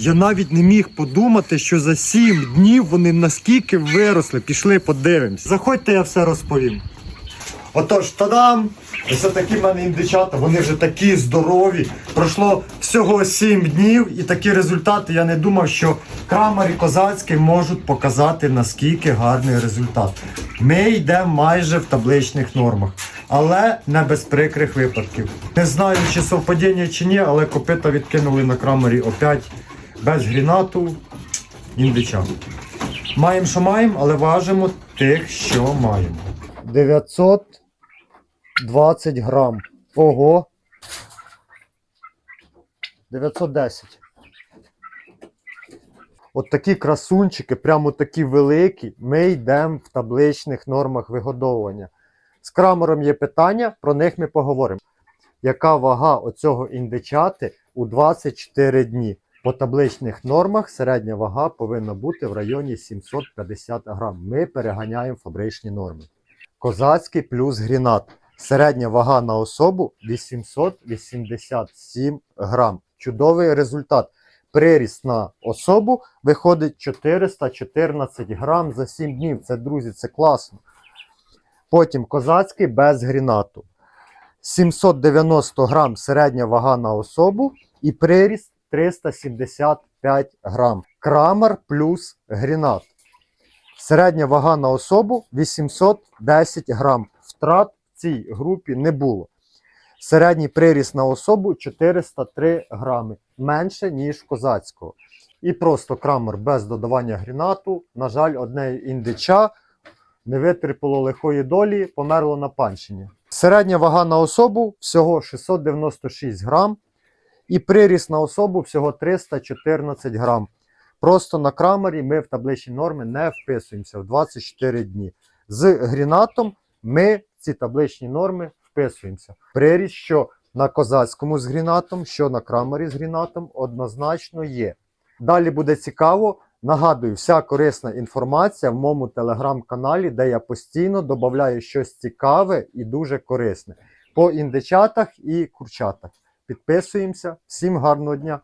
Я навіть не міг подумати, що за 7 днів вони наскільки виросли. Пішли, подивимось. Заходьте, я все розповім. Отож, тадам! Ось такі в мене індичата, вони вже такі здорові. Пройшло всього 7 днів, і такі результати я не думав, що Крамар і Козацький можуть показати наскільки гарний результат. Ми йдемо майже в табличних нормах, але не без прикрих випадків. Не знаю, чи совпадіння чи ні, але копита відкинули на крамері опять без грінату індича. Маємо, що маємо, але важимо тих, що маємо. 920 грам. Ого. 910. От такі красунчики, прямо такі великі, ми йдемо в табличних нормах вигодовування. З крамером є питання, про них ми поговоримо. Яка вага оцього індичати у 24 дні? По табличних нормах середня вага повинна бути в районі 750 грам. Ми переганяємо фабричні норми. Козацький плюс грінат. Середня вага на особу 887 грам. Чудовий результат. Приріст на особу виходить 414 грам за 7 днів. Це, друзі, це класно. Потім козацький без грінату. 790 грам середня вага на особу і приріст 375 грам. Крамер плюс грінат. Середня вага на особу 810 грам. Втрат в цій групі не було. Середній приріст на особу 403 грами. Менше, ніж козацького. І просто крамер без додавання грінату. На жаль, одне індича не витерпіло лихої долі, померло на панщині. Середня вага на особу всього 696 грам. І приріст на особу всього 314 грам. Просто на крамері ми в табличні норми не вписуємося в 24 дні. З грінатом ми ці табличні норми вписуємося. Приріст, що на козацькому з грінатом, що на крамері з грінатом, однозначно є. Далі буде цікаво. Нагадую, вся корисна інформація в моєму телеграм-каналі, де я постійно додаю щось цікаве і дуже корисне по індичатах і курчатах. Підписуємося. Всім гарного дня!